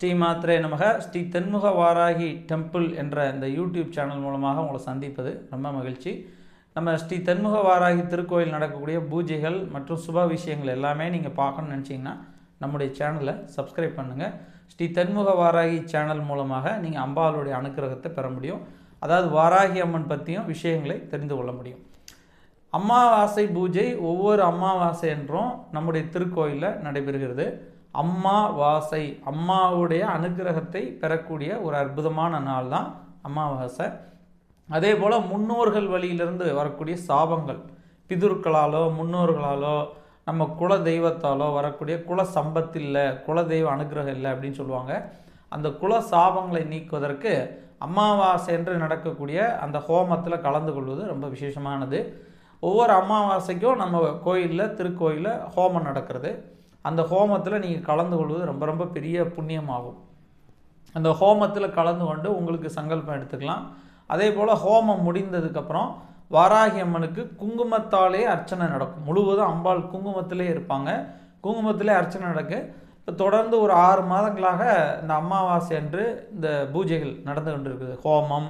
ஸ்ரீ மாத்ரே நமக. ஸ்ரீ தென்முக வாராகி டெம்பிள் என்ற இந்த யூடியூப் சேனல் மூலமாக உங்களை சந்திப்பது ரொம்ப மகிழ்ச்சி. நம்ம ஸ்ரீ தென்முக வாராகி திருக்கோயில் நடக்கக்கூடிய பூஜைகள் மற்றும் சுப விஷயங்கள் எல்லாமே நீங்கள் பார்க்கணும்னு நினச்சிங்கன்னா நம்முடைய சேனலை சப்ஸ்கிரைப் பண்ணுங்கள் ஸ்ரீ தென்முக வாராகி சேனல் மூலமாக நீங்கள் அம்பாளுடைய அனுக்கிரகத்தை பெற முடியும். அதாவது வாராகி அம்மன் பற்றியும் விஷயங்களை தெரிந்து கொள்ள முடியும். அமாவாசை பூஜை ஒவ்வொரு அமாவாசை என்றும் நம்முடைய திருக்கோயிலில் நடைபெறுகிறது. அம்மாவாசை அம்மாவுடைய அனுக்கிரகத்தை பெறக்கூடிய ஒரு அற்புதமான நாள் தான் அமாவாசை அதே போல் முன்னோர்கள் வழியிலிருந்து வரக்கூடிய சாபங்கள் பிதுர்களாலோ முன்னோர்களாலோ நம்ம குல தெய்வத்தாலோ வரக்கூடிய குல சம்பத்து இல்லை குல தெய்வ அனுகிரகம் இல்லை அப்படின்னு சொல்லுவாங்க. அந்த குல சாபங்களை நீக்குவதற்கு அமாவாசை என்று நடக்கக்கூடிய அந்த ஹோமத்தில் கலந்து கொள்வது ரொம்ப விசேஷமானது. ஒவ்வொரு அமாவாசைக்கும் நம்ம கோயிலில் திருக்கோயிலில் ஹோமம் நடக்கிறது. அந்த ஹோமத்தில் நீங்கள் கலந்து கொள்வது ரொம்ப ரொம்ப பெரிய புண்ணியமாகும். அந்த ஹோமத்தில் கலந்து கொண்டு உங்களுக்கு சங்கல்பம் எடுத்துக்கலாம். அதே போல் ஹோமம் முடிந்ததுக்கப்புறம் வாராகி அம்மனுக்கு குங்குமத்தாலே அர்ச்சனை நடக்கும். முழுவதும் அம்பாள் குங்குமத்திலே இருப்பாங்க. குங்குமத்திலே அர்ச்சனை நடக்கு. இப்போ தொடர்ந்து ஒரு ஆறு மாதங்களாக இந்த அமாவாசை அன்று இந்த பூஜைகள் நடந்து கொண்டிருக்குது. ஹோமம்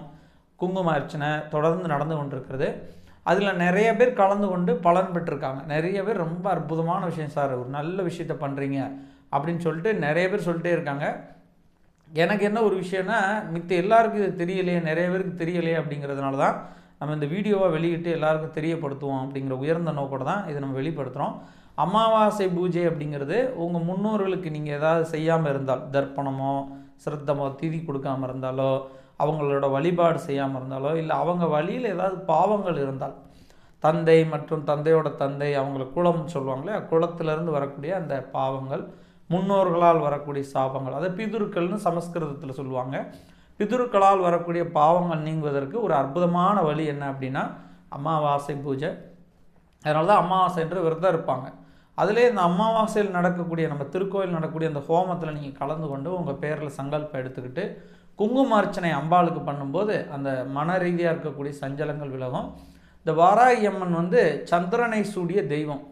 குங்கும அர்ச்சனை தொடர்ந்து நடந்து கொண்டிருக்கிறது. அதில் நிறைய பேர் கலந்து கொண்டு பலன் பெற்றிருக்காங்க. நிறைய பேர் ரொம்ப அற்புதமான விஷயம் சார். ஒரு நல்ல விஷயத்த பண்ணுறீங்க அப்படின்னு சொல்லிட்டு நிறைய பேர் சொல்லிட்டே இருக்காங்க. எனக்கு என்ன ஒரு விஷயம்னா மித்த எல்லாருக்கும் இது தெரியலையே நிறைய பேருக்கு தெரியலையே அப்படிங்கிறதுனால தான் நம்ம இந்த வீடியோவை வெளியிட்டு எல்லாருக்கும் தெரியப்படுத்துவோம் அப்படிங்கிற உயர்ந்த நோக்கோட தான் இதை நம்ம வெளிப்படுத்துகிறோம் அமாவாசை பூஜை அப்படிங்கிறது உங்கள் முன்னோர்களுக்கு நீங்கள் ஏதாவது செய்யாமல் இருந்தால் தர்ப்பணமோ சிரத்தமோ திதி கொடுக்காமல் இருந்தாலோ அவங்களோட வழிபாடு செய்யாமல் இருந்தாலோ இல்லை அவங்க வழியில் ஏதாவது பாவங்கள் இருந்தால் தந்தை மற்றும் தந்தையோட தந்தை அவங்கள குலம் சொல்லுவாங்களே குளத்திலிருந்து வரக்கூடிய அந்த பாவங்கள் முன்னோர்களால் வரக்கூடிய சாபங்கள் அதை பிதுருக்கள்னு சமஸ்கிருதத்தில் சொல்லுவாங்க. பிதுருக்களால் வரக்கூடிய பாவங்கள் நீங்குவதற்கு ஒரு அற்புதமான வழி என்ன அப்படின்னா அமாவாசை பூஜை. அதனால தான் அமாவாசை என்று விரதம் இருப்பாங்க. அதிலே இந்த அமாவாசையில் நடக்கக்கூடிய நம்ம திருக்கோயில் நடக்கக்கூடிய அந்த ஹோமத்தில் நீங்கள் கலந்து கொண்டு உங்கள் பேரில் சங்கல்பம் எடுத்துக்கிட்டு குங்கும அர்ச்சனை அம்பாளுக்கு பண்ணும்போது அந்த மன ரீதியாக இருக்கக்கூடிய சஞ்சலங்கள் விலகும். இந்த வாராகி அம்மன் வந்து சந்திரனை சூடிய தெய்வம்.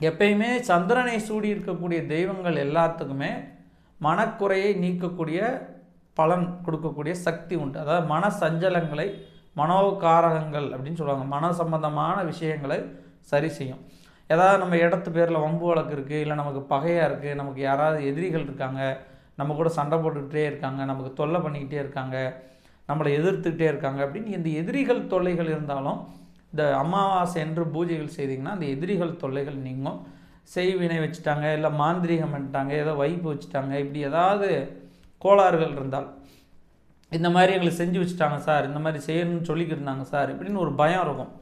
எப்பயுமே சந்திரனை சூடி இருக்கக்கூடிய தெய்வங்கள் எல்லாத்துக்குமே மனக்குறையை நீக்கக்கூடிய பலன் கொடுக்கக்கூடிய சக்தி உண்டு. அதாவது மன சஞ்சலங்களை மனோகாரகங்கள் அப்படின்னு சொல்லுவாங்க. மன சம்பந்தமான விஷயங்களை சரி செய்யும். ஏதாவது நம்ம இடத்து பேரில் வம்பு வழக்கு இருக்குது இல்லை நமக்கு பகையாக இருக்குது நமக்கு யாராவது எதிரிகள் இருக்காங்க நம்ம கூட சண்டை போட்டுக்கிட்டே இருக்காங்க நமக்கு தொல்லை பண்ணிக்கிட்டே இருக்காங்க நம்மளை எதிர்த்துக்கிட்டே இருக்காங்க அப்படின்னு இந்த எதிரிகள் தொல்லைகள் இருந்தாலும் இந்த அமாவாசை என்று பூஜைகள் செய்திங்கன்னா அந்த எதிரிகள் தொல்லைகள் நீங்கும். செய்வினை வச்சுட்டாங்க இல்லை மாந்திரீகம் பண்ணிட்டாங்க ஏதோ வைப்பு வச்சுட்டாங்க இப்படி ஏதாவது கோளாறுகள் இருந்தால் இந்த மாதிரி எங்களுக்கு செஞ்சு வச்சுட்டாங்க சார் இந்த மாதிரி செய்யணும்னு சொல்லிக்கிட்டு இருந்தாங்க சார் இப்படின்னு ஒரு பயம் இருக்கும்.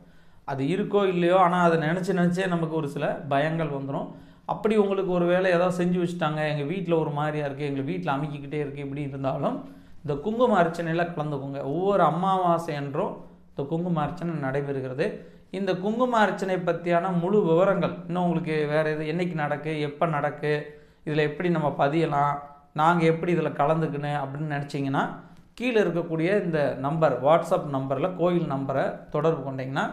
அது இருக்கோ இல்லையோ ஆனால் அதை நினச்சி நினச்சே நமக்கு ஒரு சில பயங்கள் வந்துடும் அப்படி உங்களுக்கு ஒரு வேலை ஏதாவது செஞ்சு வச்சுட்டாங்க எங்கள் வீட்டில் ஒரு மாதிரியாக இருக்குது எங்கள் வீட்டில் அமைக்கிக்கிட்டே இருக்குது இப்படி இருந்தாலும் இந்த குங்கும அர்ச்சனையில் கலந்துக்கோங்க. ஒவ்வொரு அமாவாசை என்றும் இந்த குங்கும அர்ச்சனை நடைபெறுகிறது. இந்த குங்கும அர்ச்சனை பற்றியான முழு விவரங்கள் இன்னும் உங்களுக்கு வேறு எது என்றைக்கு நடக்கு எப்போ நடக்கு இதில் எப்படி நம்ம பதியலாம் நாங்கள் எப்படி இதில் கலந்துக்கணும் அப்படின்னு நினச்சிங்கன்னா கீழே இருக்கக்கூடிய இந்த நம்பர் வாட்ஸ்அப் நம்பரில் கோயில் நம்பரை தொடர்பு கொண்டிங்கன்னா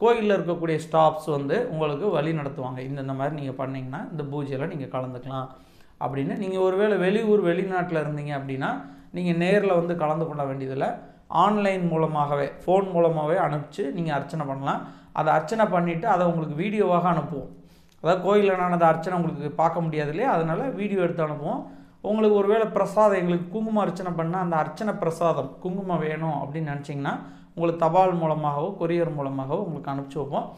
கோயிலில் இருக்கக்கூடிய ஸ்டாஃப்ஸ் வந்து உங்களுக்கு வழி நடத்துவாங்க. இந்தந்த மாதிரி நீங்கள் பண்ணிங்கன்னா இந்த பூஜையில் நீங்கள் கலந்துக்கலாம். அப்படின்னு நீங்கள் ஒருவேளை வெளியூர் வெளிநாட்டில் இருந்தீங்க அப்படின்னா நீங்கள் நேரில் வந்து கலந்து கொள்ள வேண்டியதில்லை. ஆன்லைன் மூலமாகவே ஃபோன் மூலமாகவே அனுப்பிச்சு நீங்கள் அர்ச்சனை பண்ணலாம். அதை அர்ச்சனை பண்ணிவிட்டு அதை உங்களுக்கு வீடியோவாக அனுப்புவோம். அதாவது கோயிலில் நான் அதை அர்ச்சனை உங்களுக்கு பார்க்க முடியாது இல்லையா? அதனால் வீடியோ எடுத்து அனுப்புவோம். உங்களுக்கு ஒருவேளை பிரசாதம் எங்களுக்கு குங்குமம் அர்ச்சனை பண்ணால் அந்த அர்ச்சனை பிரசாதம் குங்குமம் வேணும் அப்படின்னு நினச்சிங்கன்னா உங்களுக்கு தபால் மூலமாகவோ கொரியர் மூலமாகவோ உங்களுக்கு அனுப்பிச்சி வைப்போம்.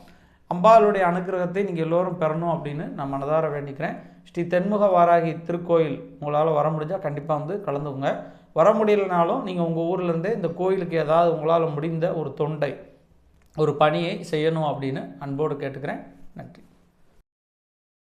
அம்பாளுடைய அனுகிரகத்தை நீங்கள் எல்லோரும் பெறணும் அப்படின்னு நான் மனதார வேண்டிக்கிறேன். ஸ்ரீ தென்முக வாராகி திருக்கோயில் உங்களால் வர முடிஞ்சால் கண்டிப்பாக வந்து கலந்துக்குங்க. வர முடியலனாலும் நீங்கள் உங்கள் ஊர்லேருந்தே இந்த கோயிலுக்கு ஏதாவது உங்களால் முடிந்த ஒரு தொண்டை ஒரு பணியை செய்யணும் அப்படின்னு அன்போடு கேட்டுக்கிறேன். நன்றி.